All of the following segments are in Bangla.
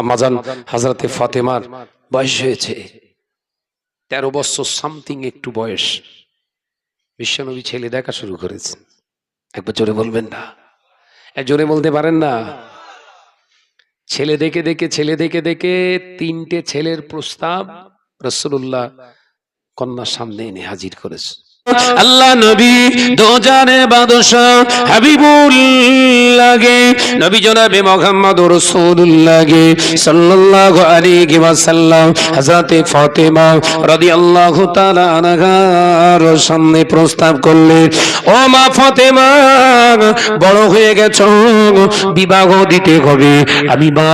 আমাজান হাজরাতে ফাতেমার বয়স হয়েছে। তেরো বছর সামথিং একটু বয়স। বিশ্বনবী ছেলে দেখা শুরু করেছেন একবার জোরে বলবেন না। জোরে বলতে পারেন না। ছেলে দেখে দেখে, ছেলে দেখে দেখে তিনটে ছেলের প্রস্তাব রসুল্লাহ কন্যার সামনে এনে হাজির করেছে। আল্লাহ নবী দোজানে বাদশাহ হাবিবুল লাগে নবী জনাবে মোহাম্মদ রাসূলুল্লাহ সাল্লাল্লাহু আলাইহি ওয়াসাল্লাম, হযরতে ফাতেমা রাদিয়াল্লাহু তাআলা আনহার সামনে প্রস্তাব করলেন, ও মা ফাতেমা, বড় হয়ে গেছো, বিবাহ দিতে হবে। আমি মা,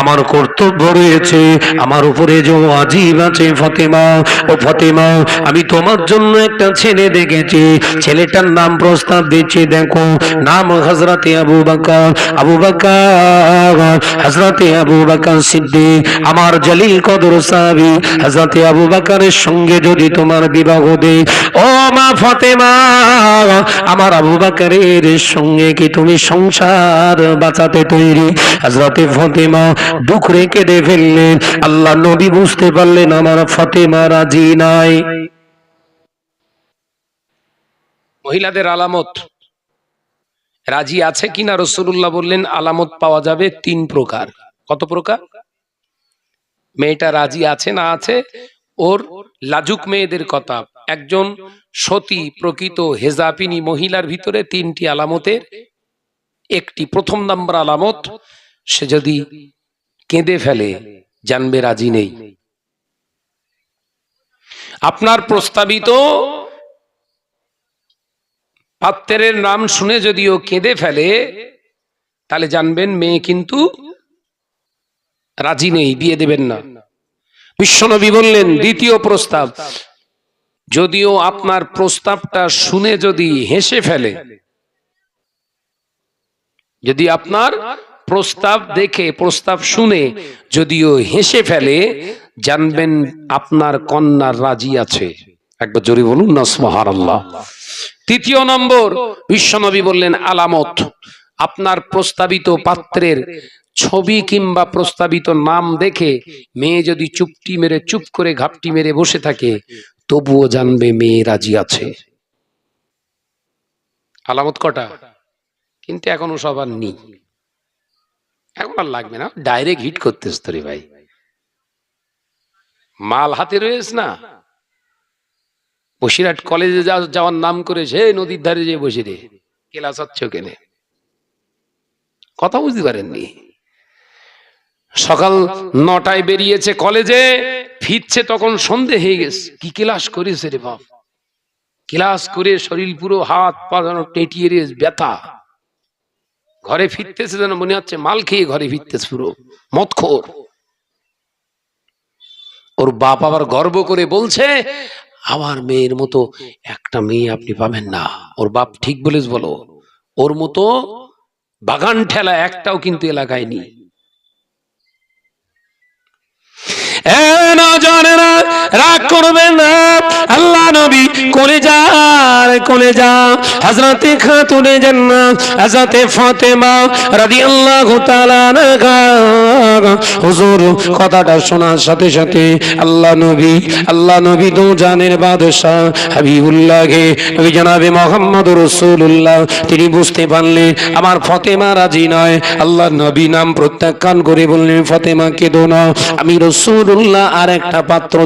আমার কর্তব্য রয়েছে, আমার উপরে যে ওয়াজিব আছে ফাতেমা, ও ফাতেমা, আমি তোমার জন্য একটা ছেলে দেখেছি। ছেলেটার নাম প্রস্তাব দিচ্ছি, দেখো, নাম হজরতে আবু বাকার। আবু বাকার হজরতে আবু বাকার সিদ্দিক, আমার জলিল কদর সাহাবী। হজরতে আবু বাকারের সঙ্গে যদি তোমার বিবাহ দেই, ও মা ফাতেমা, আমার আবু বাকারের সঙ্গে কি তুমি সংসার বাঁচাতে তৈরি? হজরতে ফাতেমা দুঃখ রেখে দে ফেললেন। আল্লাহ নবী বুঝতে পারলেন আমার ফাতেমা রাজি নাই। মহিলাদের আলামত। রাজি আছে কিনা রসুল্লাহ বললেন, আলামত পাওয়া যাবে তিন প্রকার। কত প্রকার? মেয়েটা রাজি আছে না আছে, ওর লাজুক মেয়েদের কথা। একজন সতী, প্রকৃত হেজাপিনী মহিলার ভিতরে তিনটি আলামতের একটি। প্রথম নাম্বার আলামত, সে যদি কেঁদে ফেলে, জানবে রাজি নেই। আপনার প্রস্তাবিত পাত্রের নাম শুনে যদিও কেঁদে ফেলে, তাহলে জানবেন মেয়ে কিন্তু রাজি নেই, বিয়ে দেবেন না। বিশ্বনবী বললেন, দ্বিতীয় প্রস্তাব, যদিও আপনার প্রস্তাবটা শুনে যদি হেসে ফেলে, যদি আপনার প্রস্তাব দেখে, প্রস্তাব শুনে যদিও হেসে ফেলে, জানবেন আপনার কন্যার রাজি আছে। একবার জোরে বলুন না সুবহান আল্লাহ তৃতীয় নম্বর, বিশ্বনবী বললেন, আলামত। আপনার প্রস্তাবিত পাত্রের ছবি কিংবা প্রস্তাবিত নাম দেখে মেয়ে যদি চুপটি মেরে, চুপ করে ঘাপটি মেরে বসে থাকে, তবুও জানবে মেয়ে রাজি আছে। আলামত কটা? কিন্তু এখনও সবার নেই। এখন আর লাগবে না। ডাইরেক্ট হিট করতেছ তোরে ভাই। মাল হাতে রয়েছে না? বসিরহাট কলেজে যাওয়ার নাম করে সে নদীর ধারে যে বসে রে। ক্লাস হচ্ছে কেনে? কথা বুঝতে পারেননি। সকাল নটায় বেরিয়েছে কলেজে, ফিরছে তখন সন্ধে হয়ে গেছে। কি ক্লাস করেছে রে বাপ? ক্লাস করে শরীর পুরো হাত পা যেন টেটিয়ে রে, ব্যথা। ঘরে ফিরতেছে যেন মনে হচ্ছে মাল খেয়ে ঘরে ফিরতেছে পুরো, মদখোর। ওর বাপ আবার গর্ব করে বলছে আমার মেয়ের মতো একটা মেয়ে আপনি পাবেন না। ওর বাপ ঠিক বলেছ বলো। ওর মতো বাগান ঠেলা একটাও কিন্তু এলাকায় নেই। জানে নজরেরা, রাগ করবেন না। আল্লাহ নবী, কোলে যার কোলে যা। হযরতে খাতুনে জান্নাত, হযরতে ফাতেমা রাদিয়াল্লাহু তাআলা আনহা। হুজুর, কথাটা শোনার সাথে সাথে আল্লাহ নবী আল্লাহ নবী দো জানের বাদশাহ হাবিবুল্লাহকে। নবী জনাবে মোহাম্মদ রাসূলুল্লাহ, তিনি বুঝতে পারলেন, আমার ফাতেমা রাজি নয়। আল্লাহ নবী নাম প্রত্যাখ্যান করে বললেন ফাতেমা কেঁদো না আমি রসুল্লাহ আর একটা পাত্র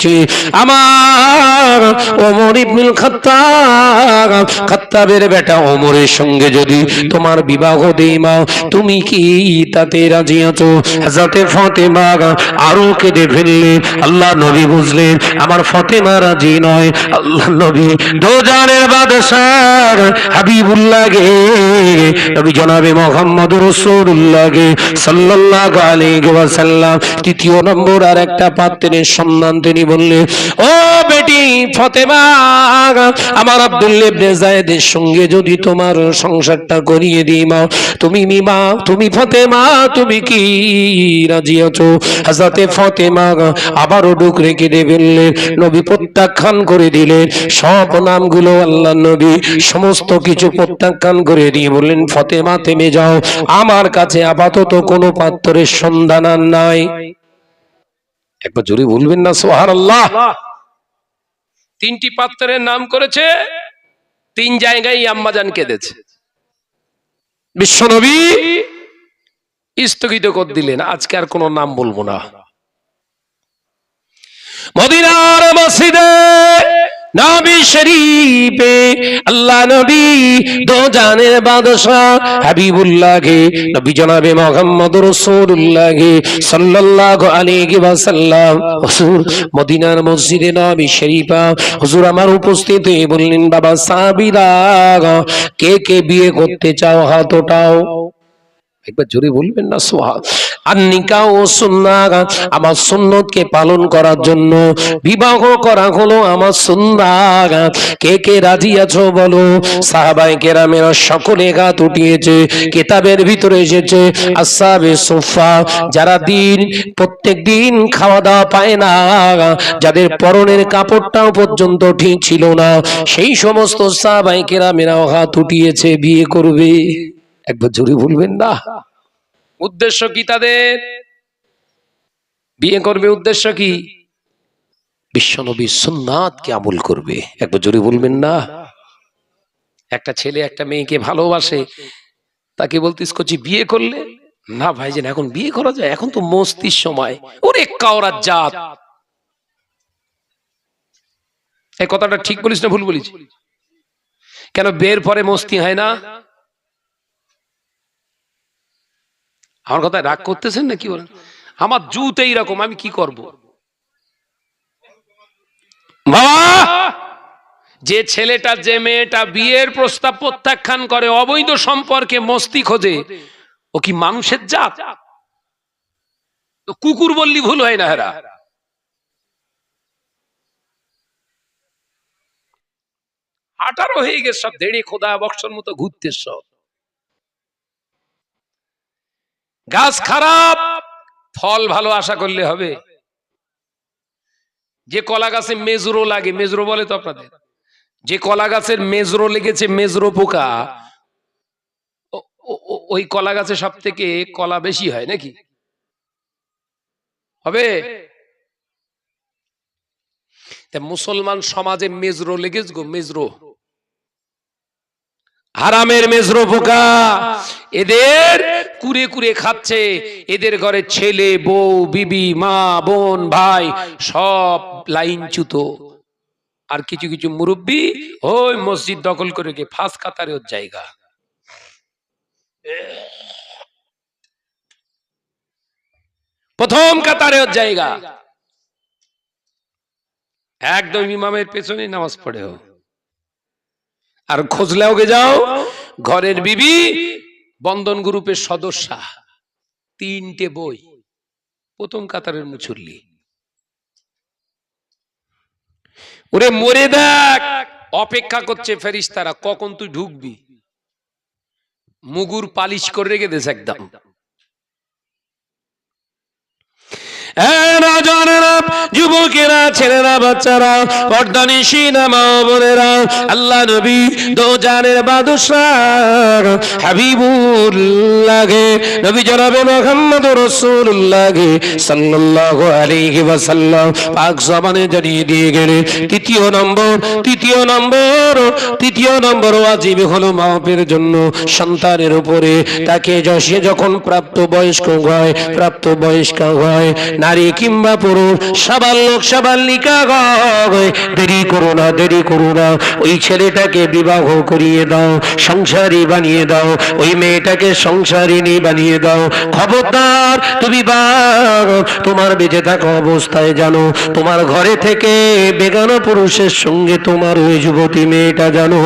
দেখেছি আমার ওমর ইবনুল খাত্তাব, খাত্তাবের বেটা ওমরের সঙ্গে যদি তোমার বিবাহ দেই মা, তুমি কি তাতে রাজি আছো? হযরতে ফাতেমা আরও কেঁদে ফেললেন আল্লাহ নবী বুঝলেন, আমার ফাতেমা রাজি নয়। আল্লাহ নবী, দোজানের বাদশাহ হাবিবুল্লাহ গে নবী জনাবে মোহাম্মদ রাসূলুল্লাহ গে সাল্লাল্লাহু আলাইহি ওয়াসাল্লাম। তৃতীয় নম্বর আর একটা পাত্রের সন্ধান তিনি বললেন ও বেটি ফতেমা, আমার আব্দুল্লাহ ইবনে যায়েদের সঙ্গে যদি তোমার সংসারটা করিয়ে দিই মা, তুমি মিমা তুমি ফতেমা, তুমি কি রাজি আছো? হাজরাতে ফতেমা আবারও ডুক রেখে দেবেলেন নবী প্রত্যাখ্যান করে দিলেন সব নামগুলো আল্লাহ নবী, সমস্ত কিছু প্রত্যাখ্যান করে দিয়ে বললেন, ফতেমা, থেমে যাও, আমার কাছে আপাতত কোনো পাত্রের সন্ধান আর নাই। একবার জোরে বলবেন না সোহার আল্লাহ তিনটি পাত্রের নাম করেছে তিন জায়গায় আম্মাজান কেঁদেছে। বিশ্বনবী স্থগিত করে দিলেন আজকে আর কোনো নাম বলব না। মদিনার মসজিদে নবী শরীফে, আল্লাহ নবী হুজুর, মদিনার মসজিদে আমার উপস্থিত হয়ে বললেন, বাবা সাহাবীরা কে কে বিয়ে করতে চাও হাত ওঠাও একবার জোরে বলবেন না সোহা আর নিকা ও সুন্নাহ, আমার সুন্নতকে পালন করার জন্য বিবাহ করা হলো আমার সুন্নাহ। কে কে রাজি আছো বলো? সাহাবায়ে কেরামেরা সকলে গাত উঠিয়েছে কিতাবের ভিতরে এসেছে, আসহাবে সুফা যারা দিন, প্রত্যেক দিন খাওয়া দাওয়া পায় না, যাদের পরনের কাপড়টাও পর্যন্ত ঠিক ছিল না, সেই সমস্ত সাহাবায়ে কেরামেরাও হাত উঠিয়েছে বিয়ে করবে। একবার জোরে বলবেন না। উদ্দেশ্য কি তাদের? বিয়ে করবে উদ্দেশ্য কি? বিশ্বনবী সুন্নাতকে আমল করবে। একবার জোরে বলবেন না। একটা ছেলে, একটা মেয়েকে ভালোবাসে, তাকে বলতিস করছি বিয়ে করলে? না ভাইজান এখন বিয়ে করা যায়, এখন তো মস্তির সময়। ওরে কাওরার জাত! এই কথাটা ঠিক বলিস না, ভুল বলিস। কেন বিয়ের পরে মস্তি হয় না? আমার কথায় রাগ করতেছেন না কি বলেন? আমার জুত এইরকম, আমি কি করব? বাবা! যে ছেলেটা, যে মেয়েটা বিয়ের প্রস্তাব প্রত্যাখ্যান করে, অবৈধ সম্পর্কে মস্তি খোঁজে, ও কি মানুষের জাত? কুকুর বললি ভুল হয় না হেরা। আঠারো হয়ে গেছে, সব দেড়ে খোদা বক্সর মতো ঘুরতে সব। গাছ খারাপ, ফল ভালো আশা করলে হবে। যে কলা গাছে মেজরো লাগে, মেজরো বলে তো আপনাদের। যে কলা গাছের মেজরো লেগেছে, মেজরো পোকা ওই কলা গাছে সব থেকে কলা বেশি হয় নাকি? হবে? মুসলমান সমাজে মেজরো লেগেছে গো, মেজরো। হারামের মেজরো পোকা এদের কুরে কুরে খাচ্ছে। এদের ঘরে ছেলে বউ বিবি মা বোন ভাই সব লাইন চুতো। আর কিছু কিছু মুরব্বী ওই মসজিদ দখল করে গিয়ে ফাঁস কাতারে ওর জায়গা। প্রথম কাতারে ওর জায়গা। একদম ইমামের পেছনে নামাজ পড়ে ও। আর খোঁজলে ওকে যাও। ঘরের বিবি বন্ধন গ্রুপের সদস্য। তিনটে বই। প্রথম কাতারের মুচুল্লি ওরে মরে দেখ। অপেক্ষা করছে ফেরিস তারা কখন তুই ঢুকবি? মুগুর পালিশ করে রেখে দেশ একদম হ্যাঁ, রাজনেরা, যুবকেরা, ছেলেরা, বাচ্চারা আল্লাহ নবী দো জানের বাদশাহ হাবিবুল্লাহে নবী জনাবে মোহাম্মদ ওয়াসাল্লাম পাক জবানে জানিয়ে দিয়ে গেলেন তৃতীয় নম্বর তৃতীয় নম্বর তৃতীয় নম্বর হলো জন্য সন্তানের উপরে, তাকে যখন প্রাপ্ত বয়স্ক হয়, প্রাপ্ত বয়স্ক হয় নারী কিংবা পুরুষ, সবার লোক, সবার লিকা দেরি করো না, দেরি করো না। ওই ছেলেটাকে বিবাহ করিয়ে দাও, সংসারী বানিয়ে দাও। ওই মেয়েটাকে সংসারিনী বানিয়ে দাও। খবরদার, তুমি বা তোমার বেঁচে থাকা অবস্থায় জানো, তোমার ঘরে থেকে বেগানো পুরুষের সঙ্গে তোমার ওই যুবতী মেয়েটা জানো,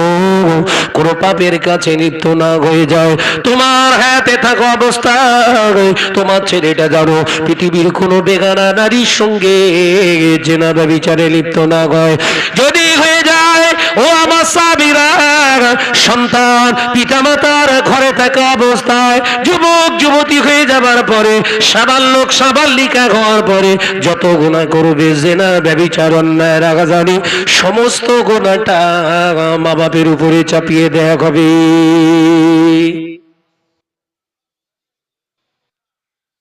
কোনো পাপের কাছে লিপ্ত না হয়ে যায়। তোমার হাতে থাকা অবস্থায় তোমার ছেলেটা জানো, পৃথিবীর কোনো বেগানা নারীর সঙ্গে জেনা বিচারে লিপ্ত না হয়। যদি হয়ে যায়, ও আমার সাবিরা, সন্তান, পিতামাতার ঘরে থাকা অবস্থায় যুবক, যুবতী হয়ে যাবার পরে সাবাল্যক সাবাল্লিকা হওয়ার পরে যত গুণা করবে, জেনা ব্যবিচার অন্যায়, রাগাজানি, সমস্ত গোনাটা মা বাপের উপরে চাপিয়ে দেয়া হবে।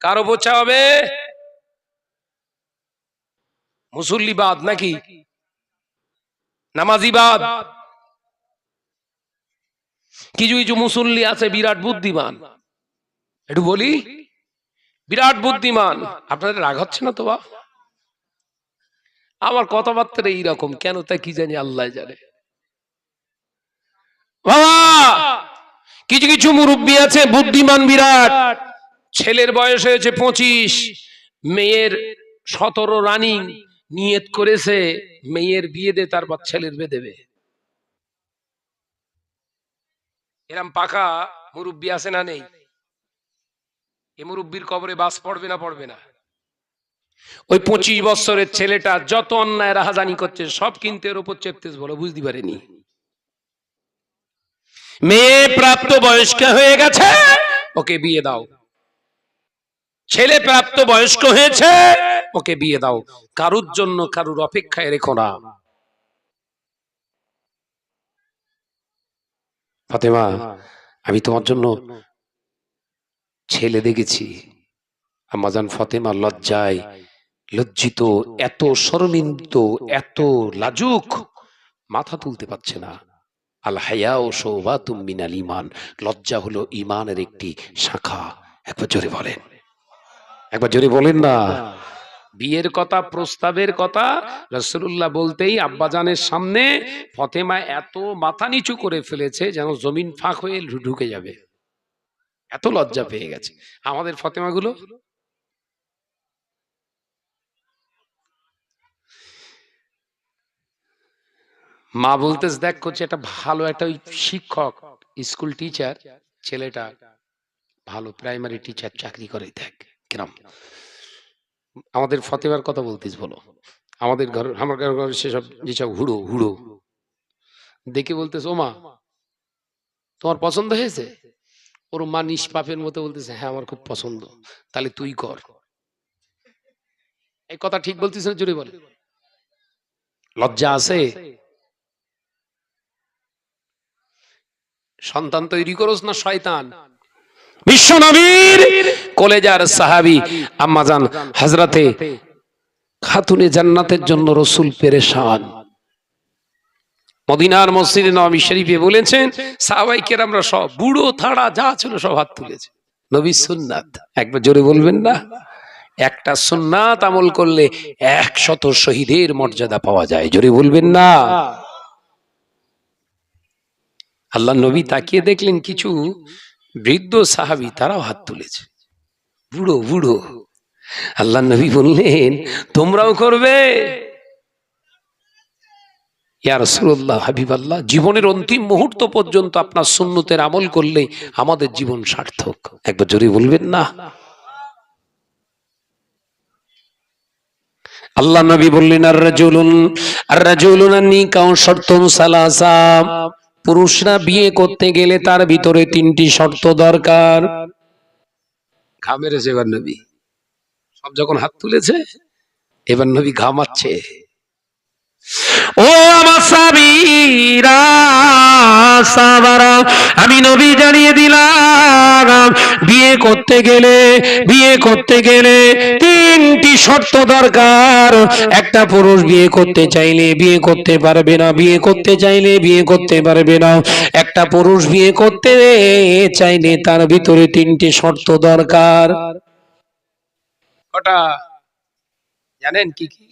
কারও বোঝা হবে মুসল্লিবাদ নাকি? নামাজিবাদ? কিছু কিছু মুসল্লি আছে বিরাট বুদ্ধিমান। একটু বলি? বিরাট বুদ্ধিমান। আপনাদের রাগ হচ্ছে না তো বা আমার কথাবার্তা এইরকম, কেন তা কি জানি আল্লাহ জানে। বাবা, কিছু কিছু মুরব্বী আছে, বুদ্ধিমান বিরাট। ছেলের বয়স হয়েছে পঁচিশ, মেয়ের সতেরো রানিং নিয়ত করেছে, মেয়ের বিয়ে দে তারপর ছেলের বিয়ে দেবে। এরম পাকা মুরব্বী আছে না নেই? এ মুরব্বীর কবরে বাস পড়বে না পড়বে না? ওই পঁচিশ বছরের ছেলেটা যত অন্যায় রাহাজানি করছে, সব কিন্তু এর উপর চেপতেছে বলো বুঝতে পারেনি। মেয়ে প্রাপ্ত বয়স্ক হয়ে গেছে, ওকে বিয়ে দাও। ছেলে প্রাপ্ত বয়স্ক হয়েছে ওকে বিয়ে দাও। কারুর জন্য কারুর অপেক্ষায় রেখো না। ফাতেমা, আমি তোমার জন্য ছেলে দেখেছি। আমাজান ফাতেমা লজ্জায় লজ্জিত, এত শরমিন্দিত এত লাজুক, মাথা তুলতে পারছে না। আল হায়া ও সৌবাতুম মিনাল ইমান লজ্জা হলো ইমানের একটি শাখা। একবার জোরে বলেন। একবার জোরে বলেন না। বিয়ের কথা, প্রস্তাবের কথা রসুল্লাহ বলতেই আব্বাজানের সামনে ফতেমা এত মাথা নিচু করে ফেলেছে যেন জমিন ফাঁক হয়ে ঢুকে যাবে। এত লজ্জা পেয়ে গেছে। আমাদের ফতেমাগুলো? মা বলতেছে, দেখ করছে একটা ভালো একটা ওই শিক্ষক, স্কুল টিচার, ছেলেটা ভালো প্রাইমারি টিচার চাকরি করে, দেখ, কিরম। আমাদের ফতেমার কথা বলতিস, বলো। আমাদের ঘর, আমার ঘর সেসব যেসব হুড়ো হুড়ো, দেখে বলতেছে ও মা তোমার পছন্দ হয়েছে? ওর মা নিষ্পাপের মতো বলতেছে হ্যাঁ আমার খুব পছন্দ। তাহলে তুই কর। এই কথা ঠিক বলতিস না, জোরে বলে। লজ্জা আছে? সন্তান তৈরি করোস না, শয়তান? বিশ্ব কলেজার সাহাবি আম্মাজান হাজরাতে খাতুনে জান্নাতের জন্য রসুল পেরেশান। মদিনার মসজিদে নবী শরীফে বলেছেন সব বুড়ো থাড়া যা ছিল সব হাত তুলেছে। নবী সুন্নাত, একবার জোরে বলবেন না? একটা সুন্নাত আমল করলে একশত শহীদের মর্যাদা পাওয়া যায়, জোরে বলবেন না? আল্লাহ নবী তাকিয়ে দেখলেন কিছু বৃদ্ধ সাহাবি তারাও হাত তুলেছে। বুড়ো বুড়ো। আল্লাহ নবী বললেন, তোমরাও করবে? জীবনের অন্তিম মুহূর্ত পর্যন্ত আপনার সুন্নতের আমল করলে আমাদের জীবন সার্থক। একবার জোরে বলবেন না। আল্লাহ নবী বললেন, আর রাজুলুন আর রাজুলুন নিকাউ শর্তুন সালাসা। পুরুষরা বিয়ে করতে গেলে তার ভিতরে তিনটি শর্ত দরকার। ঘামেরেছে এবার নবী। সব যখন হাত তুলেছে এবার নবী ঘামাচ্ছে ও আমার সাবিরা সাবারা আমি নবী জানিয়ে দিলাম বিয়ে করতে গেলে বিয়ে করতে গেলে তিনটি শর্ত দরকার। একটা পুরুষ বিয়ে করতে চাইলে বিয়ে করতে পারবে না, বিয়ে করতে চাইলে বিয়ে করতে পারবে না। একটা পুরুষ বিয়ে করতে চাইলে তার ভিতরে তিনটি শর্ত দরকার। জানেন কি কি?